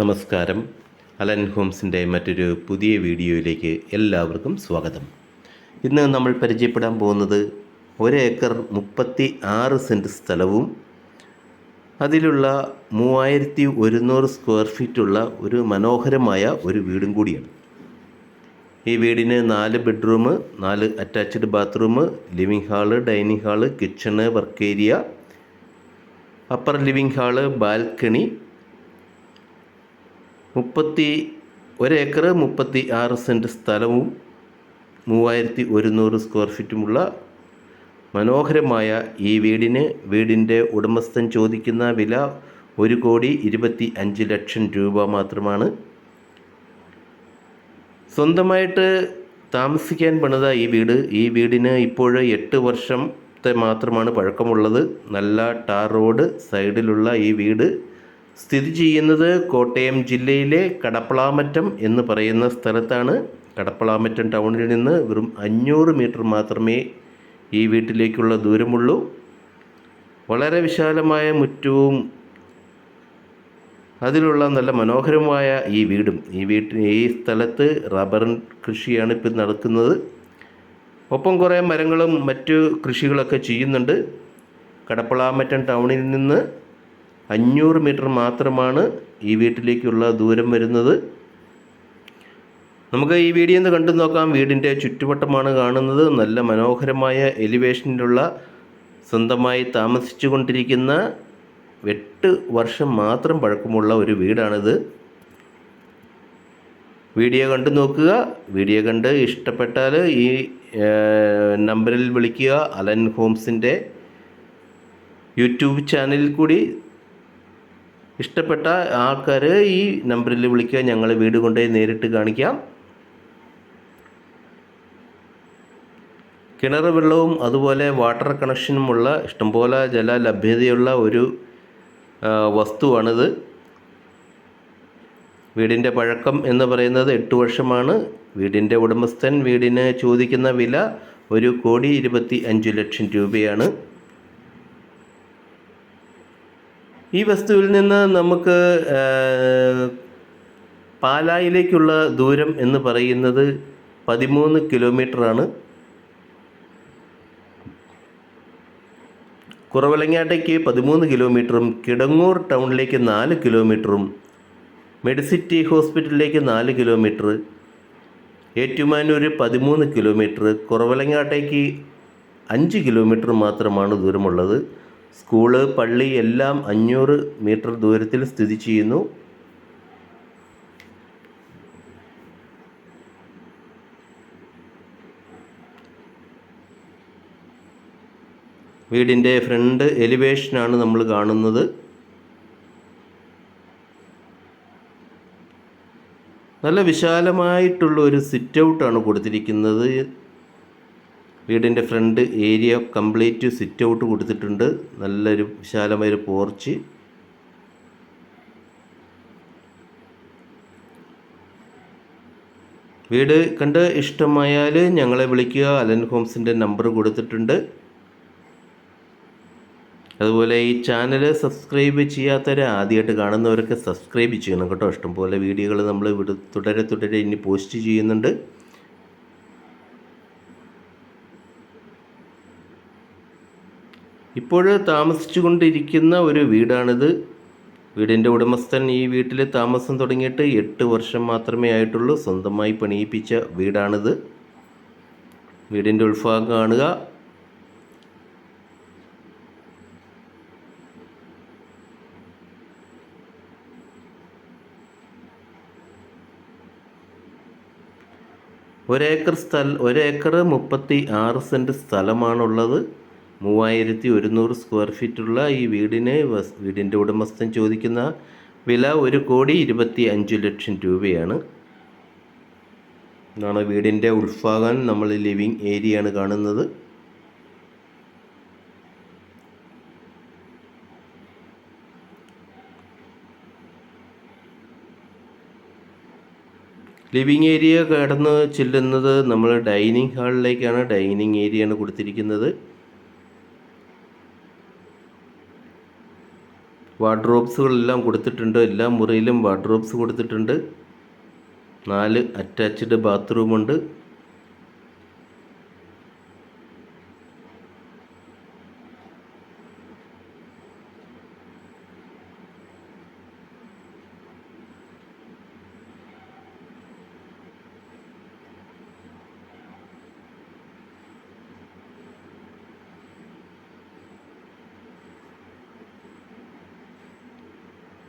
നമസ്കാരം. അലൻ ഹോംസിന്റെ മറ്റൊരു പുതിയ വീഡിയോയിലേക്ക് എല്ലാവർക്കും സ്വാഗതം. ഇന്ന് നമ്മൾ പരിചയപ്പെടാൻ പോകുന്നത് ഒരേക്കർ മുപ്പത്തി ആറ് സെന്റ് സ്ഥലവും അതിലുള്ള മൂവായിരത്തി ഒരുന്നൂറ് സ്ക്വയർ ഫീറ്റുള്ള ഒരു മനോഹരമായ ഒരു വീടും കൂടിയാണ്. ഈ വീടിന് നാല് ബെഡ്റൂം നാല് attached bathroom living hall dining hall kitchen work area upper living hall balcony മുപ്പത്തി ഒരേക്കർ മുപ്പത്തി ആറ് സെന്റ് സ്ഥലവും മൂവായിരത്തി ഒരുന്നൂറ് സ്ക്വയർ ഫീറ്റുമുള്ള മനോഹരമായ ഈ വീടിന് വീടിന്റെ ഉടമസ്ഥൻ ചോദിക്കുന്ന വില ഒരു കോടി ഇരുപത്തി അഞ്ച് ലക്ഷം രൂപ മാത്രമാണ്. സ്വന്തമായിട്ട് താമസിക്കാൻ പണിത ഈ വീട് ഈ വീടിന് ഇപ്പോൾ എട്ട് വർഷത്തെ മാത്രമാണ് പഴക്കമുള്ളത്. നല്ല ടാർ റോഡ് സൈഡിലുള്ള ഈ വീട് സ്ഥിതി ചെയ്യുന്നത് കോട്ടയം ജില്ലയിലെ കടപ്പളാമറ്റം എന്ന് പറയുന്ന സ്ഥലത്താണ്. കടപ്പളാമറ്റം ടൗണിൽ നിന്ന് വെറും അഞ്ഞൂറ് മീറ്റർ മാത്രമേ ഈ വീട്ടിലേക്കുള്ള ദൂരമുള്ളൂ. വളരെ വിശാലമായ മുറ്റവും അതിലുള്ള നല്ല മനോഹരമായ ഈ വീടും. ഈ വീട്ടിൽ ഈ സ്ഥലത്ത് റബ്ബർ കൃഷിയാണ് ഇപ്പം നടക്കുന്നത്. ഒപ്പം കുറേ മരങ്ങളും മറ്റു കൃഷികളൊക്കെ ചെയ്യുന്നുണ്ട്. കടപ്പളാമറ്റം ടൗണിൽ നിന്ന് അഞ്ഞൂറ് മീറ്റർ മാത്രമാണ് ഈ വീട്ടിലേക്കുള്ള ദൂരം വരുന്നത്. നമുക്ക് ഈ വീഡിയോ ഒന്ന് കണ്ടു നോക്കാം. വീടിന്റെ ചുറ്റുവട്ടമാണ് കാണുന്നത്. നല്ല മനോഹരമായ എലിവേഷനിലുള്ള സ്വന്തമായി താമസിച്ചു കൊണ്ടിരിക്കുന്ന എട്ട് വർഷം മാത്രം പഴക്കമുള്ള ഒരു വീടാണിത്. വീഡിയോ കണ്ടു നോക്കുക. വീഡിയോ കണ്ട് ഇഷ്ടപ്പെട്ടാൽ ഈ നമ്പറിൽ വിളിക്കുക. അലൻ ഹോംസിന്റെ യൂട്യൂബ് ചാനലിൽ കൂടി ഇഷ്ടപ്പെട്ട ആൾക്കാർ ഈ നമ്പറിൽ വിളിക്കുക ഞങ്ങൾ വീട് കൊണ്ടുപോയി നേരിട്ട് കാണിക്കാം. കിണർ വെള്ളവും അതുപോലെ വാട്ടർ കണക്ഷനുമുള്ള ഇഷ്ടംപോലെ ജല ലഭ്യതയുള്ള ഒരു വസ്തുവാണിത്. വീടിന്റെ പഴക്കം എന്ന് പറയുന്നത് എട്ട് വർഷമാണ്. വീടിന്റെ ഉടമസ്ഥൻ വീടിന് ചോദിക്കുന്ന വില ഒരു കോടി ഇരുപത്തി അഞ്ച് ലക്ഷം രൂപയാണ്. ഈ വസ്തുവിൽ നിന്ന് നമുക്ക് പാലായിലേക്കുള്ള ദൂരം എന്ന് പറയുന്നത് പതിമൂന്ന് കിലോമീറ്ററാണ്. കുറവലങ്ങാട്ടേക്ക് പതിമൂന്ന് കിലോമീറ്ററും കിടങ്ങൂർ ടൗണിലേക്ക് നാല് കിലോമീറ്ററും മെഡിസിറ്റി ഹോസ്പിറ്റലിലേക്ക് നാല് കിലോമീറ്റർ ഏറ്റുമാനൂർ പതിമൂന്ന് കിലോമീറ്റർ കുറവലങ്ങാട്ടേക്ക് അഞ്ച് കിലോമീറ്റർ മാത്രമാണ് ദൂരമുള്ളത്. സ്കൂൾ പള്ളി എല്ലാം അഞ്ഞൂറ് മീറ്റർ ദൂരത്തിൽ സ്ഥിതി ചെയ്യുന്നു. വീടിന്റെ ഫ്രണ്ട് എലിവേഷനാണ് നമ്മൾ കാണുന്നത്. നല്ല വിശാലമായിട്ടുള്ള ഒരു സിറ്റ് ഔട്ടാണ് കൊടുത്തിരിക്കുന്നത്. വീടിന്റെ front area complete sit out കൊടുത്തിട്ടുണ്ട്. നല്ലൊരു വിശാലമായൊരു പോർച്ച്. വീട് കണ്ട് ഇഷ്ടമായാൽ ഞങ്ങളെ വിളിക്കുക. അലൻ ഹോംസിന്റെ നമ്പർ കൊടുത്തിട്ടുണ്ട്. അതുപോലെ ഈ ചാനൽ സബ്സ്ക്രൈബ് ചെയ്യാത്തവർ ആദ്യമായിട്ട് കാണുന്നവരൊക്കെ സബ്സ്ക്രൈബ് ചെയ്യണം കേട്ടോ. ഇഷ്ടംപോലെ വീഡിയോകൾ നമ്മൾ ഇവിടെ തുടരെ തുടരെ ഇനി പോസ്റ്റ് ചെയ്യുന്നുണ്ട്. ഇപ്പോൾ താമസിച്ചു കൊണ്ടിരിക്കുന്ന ഒരു വീടാണിത്. വീടിന്റെ ഉടമസ്ഥൻ ഈ വീട്ടിൽ താമസം തുടങ്ങിയിട്ട് എട്ട് വർഷം മാത്രമേ ആയിട്ടുള്ളൂ. സ്വന്തമായി പണിയിപ്പിച്ച വീടാണിത്. വീടിന്റെ ഉൾഭാഗം കാണുക. ഒരേക്കർ സ്ഥല ഒരേക്കർ മുപ്പത്തി ആറ് സെന്റ് സ്ഥലമാണുള്ളത്. മൂവായിരത്തി ഒരുന്നൂറ് സ്ക്വയർ ഫീറ്റുള്ള ഈ വീടിന് വീടിന്റെ ഉടമസ്ഥൻ ചോദിക്കുന്ന വില ഒരു കോടി ഇരുപത്തി അഞ്ച് ലക്ഷം രൂപയാണ്. ഇതാണ് വീടിന്റെ ഉൾഭാഗം. നമ്മൾ ലിവിങ് ആണ് കാണുന്നത്. ലിവിങ് ഏരിയ കടന്ന് ചെല്ലുന്നത് നമ്മൾ ഡൈനിങ് ഹാളിലേക്കാണ്. ഡൈനിങ് ഏരിയയാണ് കൊടുത്തിരിക്കുന്നത്. വാർഡ്രോബ്സുകളെല്ലാം കൊടുത്തിട്ടുണ്ട്. എല്ലാ മുറിയിലും വാർഡ്രോബ്സ് കൊടുത്തിട്ടുണ്ട്. നാല് അറ്റാച്ച്ഡ് ബാത്റൂമുണ്ട്.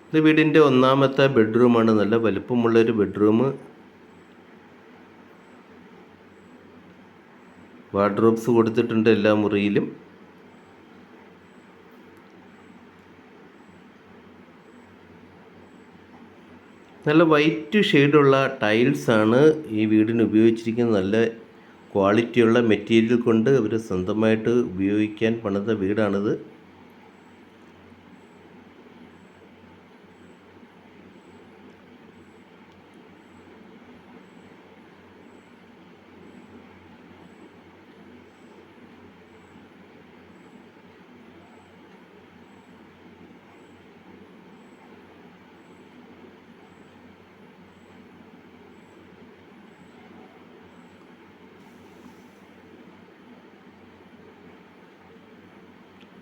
ഇത് വീടിന്റെ ഒന്നാമത്തെ ബെഡ്റൂമാണ്. നല്ല വലുപ്പമുള്ളൊരു ബെഡ്റൂം. വാർഡ്രോബ്സ് കൊടുത്തിട്ടുണ്ട് എല്ലാ മുറിയിലും. നല്ല വൈറ്റ് ഷെയ്ഡുള്ള ടൈൽസാണ് ഈ വീടിന് ഉപയോഗിച്ചിരിക്കുന്നത്. നല്ല ക്വാളിറ്റിയുള്ള മെറ്റീരിയൽ കൊണ്ട് അവർ സ്വന്തമായിട്ട് ഉപയോഗിക്കാൻ പണിത വീടാണിത്.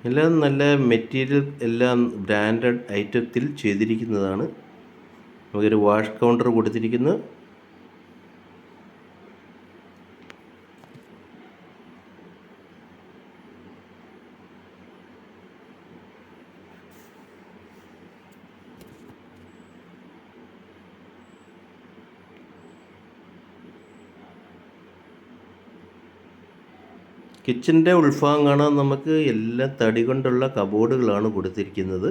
എല്ലാം നല്ല മെറ്റീരിയൽ എല്ലാം ബ്രാൻഡഡ് ഐറ്റത്തിൽ ചെയ്തിരിക്കുന്നതാണ്. നമുക്കൊരു വാഷ് കൗണ്ടർ കൊടുത്തിരിക്കുന്നു. കിച്ചന്റെ ഉൾഭാഗം കാണാൻ നമുക്ക് എല്ലാ തടി കൊണ്ടുള്ള കബോർഡുകളാണ് കൊടുത്തിരിക്കുന്നത്.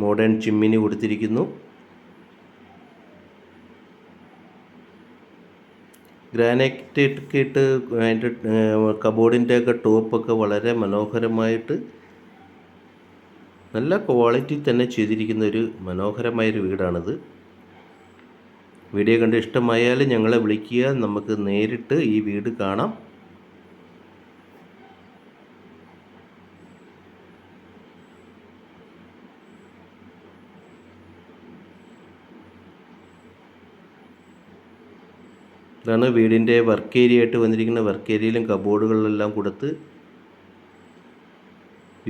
മോഡേൺ ചിമ്മിനി കൊടുത്തിരിക്കുന്നു. ഗ്രാനൈറ്റ് ഇട്ട് അതിന്റെ കബോർഡിന്റെ ഒക്കെ ടോപ്പൊക്കെ വളരെ മനോഹരമായിട്ട് നല്ല ക്വാളിറ്റി തന്നെ ചെയ്തിരിക്കുന്ന ഒരു മനോഹരമായൊരു വീടാണിത്. വീഡിയോ കണ്ട് ഇഷ്ടമായാൽ ഞങ്ങളെ വിളിക്കുക. നമുക്ക് നേരിട്ട് ഈ വീട് കാണാം. ഇതാണ് വീടിന്റെ വർക്ക് ഏരിയ ആയിട്ട് വന്നിരിക്കുന്ന വർക്ക് ഏരിയയിലും കബോർഡുകളിലെല്ലാം കൊടുത്ത്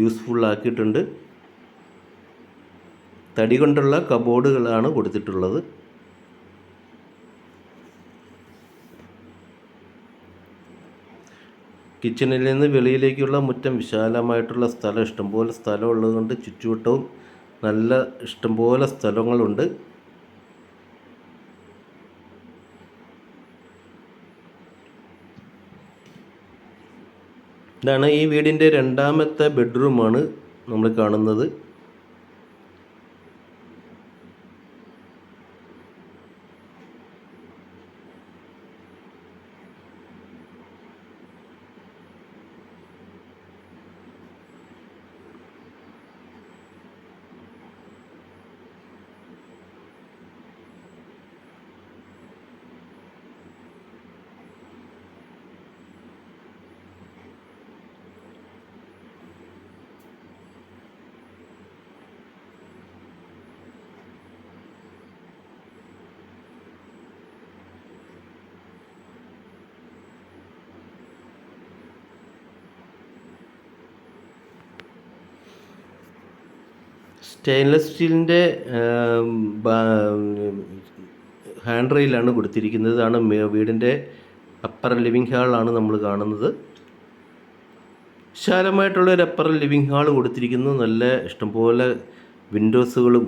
യൂസ്ഫുൾ ആക്കിയിട്ടുണ്ട്. തടി കൊണ്ടുള്ള കബോർഡുകളാണ് കൊടുത്തിട്ടുള്ളത്. കിച്ചണിൽ നിന്ന് വെളിയിലേക്കുള്ള മുറ്റം വിശാലമായിട്ടുള്ള സ്ഥലം ഇഷ്ടംപോലെ സ്ഥലം ഉള്ളതുകൊണ്ട് ചുറ്റുവട്ടവും നല്ല ഇഷ്ടംപോലെ സ്ഥലങ്ങളുണ്ട്. ഇതാണ് ഈ വീടിന്റെ രണ്ടാമത്തെ ബെഡ്റൂമാണ് നമ്മൾ കാണുന്നത്. സ്റ്റെയിൻലെസ് സ്റ്റീലിന്റെ ഹാൻഡ് റെയിലാണ് കൊടുത്തിരിക്കുന്നത്. ഇതാണ് വീടിന്റെ അപ്പർ ലിവിങ് ഹാളാണ് നമ്മൾ കാണുന്നത്. വിശാലമായിട്ടുള്ള ഒരു അപ്പർ ലിവിങ് ഹാൾ കൊടുത്തിരിക്കുന്നു. നല്ല ഇഷ്ടംപോലെ വിൻഡോസുകളും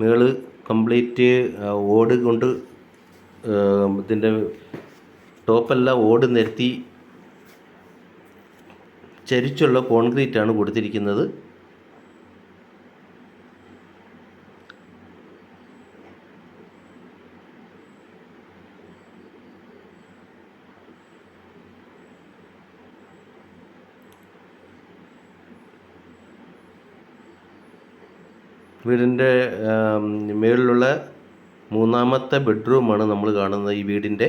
മേൾ കംപ്ലീറ്റ് ഓട് കൊണ്ട് ഇതിന്റെ ടോപ്പെല്ലാം ഓട് നിരത്തി ചരിച്ചുള്ള കോൺക്രീറ്റാണ് കൊടുത്തിരിക്കുന്നത്. വീടിന്റെ മേളിലുള്ള മൂന്നാമത്തെ ബെഡ്റൂമാണ് നമ്മൾ കാണുന്നത് ഈ വീടിന്റെ.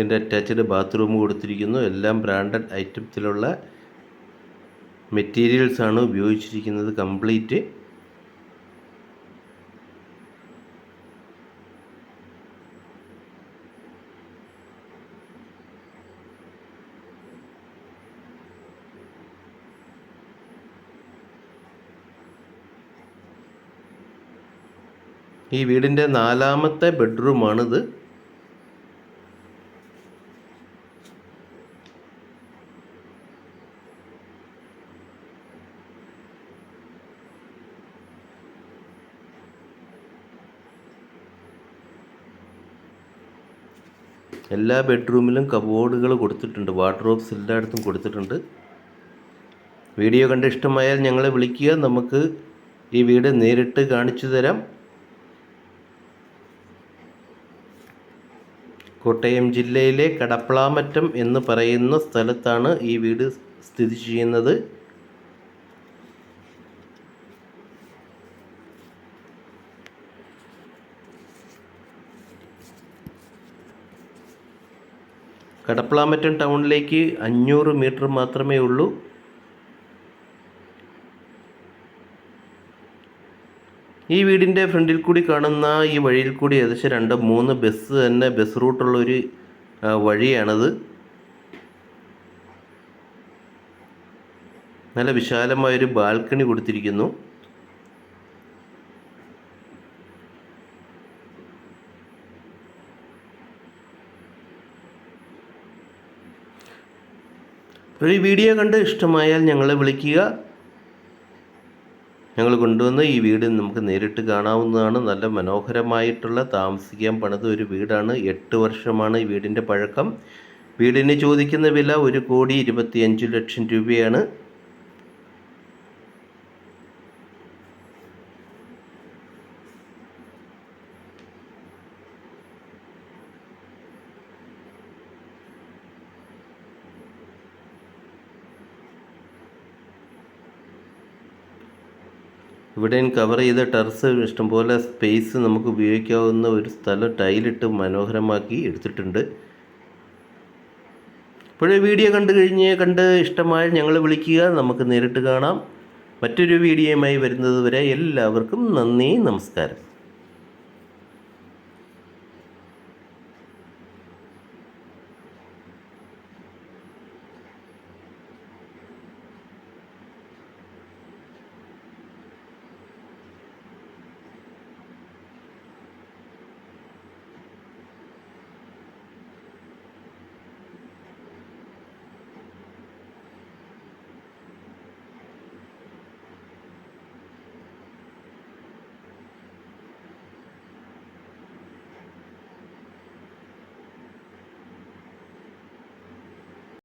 ഇതിന്റെ അറ്റാച്ച്ഡ് ബാത്റൂം കൊടുത്തിരിക്കുന്നു. എല്ലാം ബ്രാൻഡഡ് ഐറ്റംസിലുള്ള മെറ്റീരിയൽസ് ആണ് ഉപയോഗിച്ചിരിക്കുന്നത് കംപ്ലീറ്റ് ഈ വീടിന്റെ നാലാമത്തെ ബെഡ്റൂമാണിത് എല്ലാ ബെഡ്റൂമിലും കബോർഡുകൾ കൊടുത്തിട്ടുണ്ട് വാർഡ്രോബ്സ് എല്ലായിടത്തും കൊടുത്തിട്ടുണ്ട്. വീഡിയോ കണ്ട് ഇഷ്ടമായാൽ ഞങ്ങളെ വിളിക്കുക. നമുക്ക് ഈ വീട് നേരിട്ട് കാണിച്ചു തരാം. കോട്ടയം ജില്ലയിലെ കടപ്പളാമറ്റം എന്ന് പറയുന്ന സ്ഥലത്താണ് ഈ വീട് സ്ഥിതി ചെയ്യുന്നത്. കടപ്പളാമറ്റം ടൗണിലേക്ക് അഞ്ഞൂറ് മീറ്റർ മാത്രമേ ഉള്ളൂ. ഈ വീടിന്റെ ഫ്രണ്ടിൽ കൂടി കാണുന്ന ഈ വഴിയിൽ കൂടി ഏകദേശം രണ്ട് മൂന്ന് ബസ് തന്നെ ബസ് റൂട്ടുള്ളൊരു വഴിയാണത്. നല്ല വിശാലമായൊരു ബാൽക്കണി കൊടുത്തിരിക്കുന്നു. ഈ വീഡിയോ കണ്ട് ഇഷ്ടമായാൽ ഞങ്ങളെ വിളിക്കുക. ഞങ്ങൾ കൊണ്ടുവന്ന ഈ വീട് നമുക്ക് നേരിട്ട് കാണാവുന്നതാണ്. നല്ല മനോഹരമായിട്ടുള്ള താമസിക്കാൻ പണിത ഒരു വീടാണ്. എട്ട് വർഷമാണ് ഈ വീടിന്റെ പഴക്കം. വീടിന് ചോദിക്കുന്ന വില ഒരു കോടി ഇരുപത്തിയഞ്ച് ലക്ഷം രൂപയാണ്. ഇവിടെയും കവർ ചെയ്ത ടെറസ് ഇഷ്ടംപോലെ സ്പേസ് നമുക്ക് ഉപയോഗിക്കാവുന്ന ഒരു സ്ഥലം ടൈലിട്ട് മനോഹരമാക്കി എടുത്തിട്ടുണ്ട്. ഇപ്പോഴേ വീഡിയോ കണ്ടു കഴിഞ്ഞ് കണ്ട് ഇഷ്ടമായ ഞങ്ങൾ വിളിക്കുക. നമുക്ക് നേരിട്ട് കാണാം. മറ്റൊരു വീഡിയോയുമായി വരുന്നത് വരെ എല്ലാവർക്കും നന്ദി നമസ്കാരം.